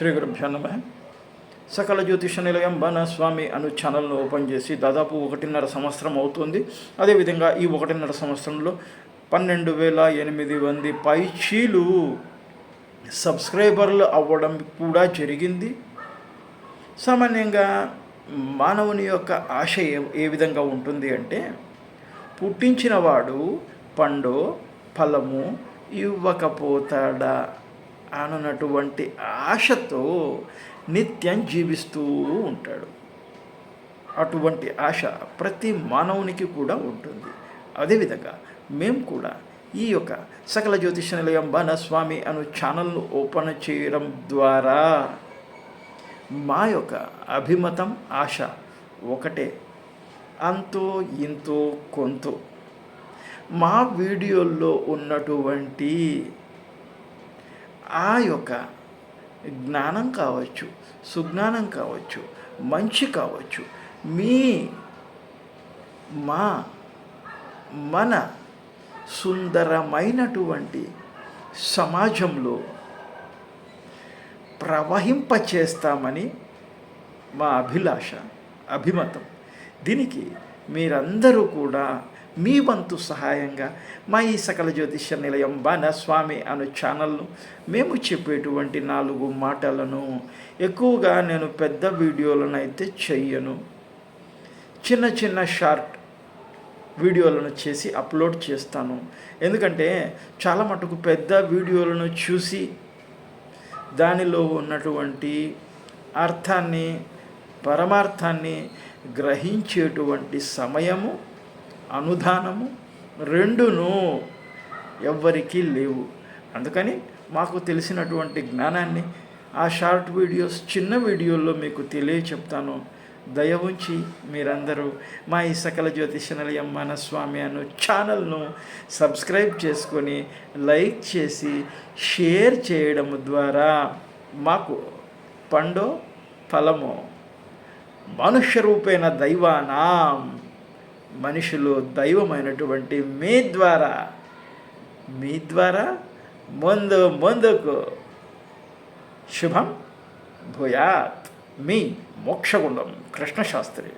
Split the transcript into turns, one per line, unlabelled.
శ్రీ గురుభ్యో నమ. సకల జ్యోతిష నిలయం బాణ అను ఛానల్ను ఓపెన్ చేసి దాదాపు ఒకటిన్నర సంవత్సరం అవుతుంది. అదేవిధంగా ఈ ఒకటిన్నర సంవత్సరంలో పన్నెండు వేల ఎనిమిది మంది పైచీలు సబ్స్క్రైబర్లు అవ్వడం కూడా జరిగింది. సామాన్యంగా మానవుని యొక్క ఆశ ఏ ఏ విధంగా ఉంటుంది అంటే పుట్టించినవాడు పండు ఫలము ఇవ్వకపోతాడా? అననటువంటి ఆశతో నిత్యం జీవిస్తూ ఉంటాడు. అటువంటి ఆశ ప్రతి మానవునికి కూడా ఉంటుంది. అదేవిధంగా మేము కూడా ఈ యొక్క సకల జ్యోతిష నిలయం బాణ అను ఛానల్ను ఓపెన్ చేయడం ద్వారా మా యొక్క అభిమతం ఆశ ఒకటే. అంతో ఇంతో కొంతో. మా వీడియోల్లో ఉన్నటువంటి ఆ యొక్క జ్ఞానం కావచ్చు సుజ్ఞానం కావచ్చు మంచి కావచ్చు. మీ మా మన సుందరమైనటువంటి సమాజంలో ప్రవహింపచేస్తామని మా అభిలాష అభిమతం. దీనికి మీరందరూ కూడా మీ వంతు సహాయంగా మా ఈ సకల జ్యోతిష్య నిలయం బాణ స్వామి అను ఛానల్ను మేము చెప్పేటువంటి నాలుగు మాటలను ఎక్కువగా నేను పెద్ద వీడియోలను అయితే చెయ్యను. చిన్న చిన్న షార్ట్ వీడియోలను చేసి అప్లోడ్ చేస్తాను. ఎందుకంటే చాలా మటుకు పెద్ద వీడియోలను చూసి దానిలో ఉన్నటువంటి అర్థాన్ని పరమార్థాన్ని గ్రహించేటువంటి సమయము అనుదానము రెండును ఎవ్వరికీ లేవు. అందుకని మాకు తెలిసినటువంటి జ్ఞానాన్ని ఆ షార్ట్ వీడియోస్ చిన్న వీడియోల్లో మీకు తెలియచెప్తాను. దయ ఉంచి మీరందరూ మా ఈ సకల జ్యోతిష నిలయం స్వామి అను ఛానల్ను సబ్స్క్రైబ్ చేసుకొని లైక్ చేసి షేర్ చేయడం ద్వారా మాకు పండో ఫలమో మనుష్య రూపేణ దైవానాం మనుషులు దైవమైనటువంటి మీ ద్వారా మీ ద్వారా ముందు ముందుకు శుభం భూయాత్. మీ మోక్షగుండం. కృష్ణశాస్త్రి.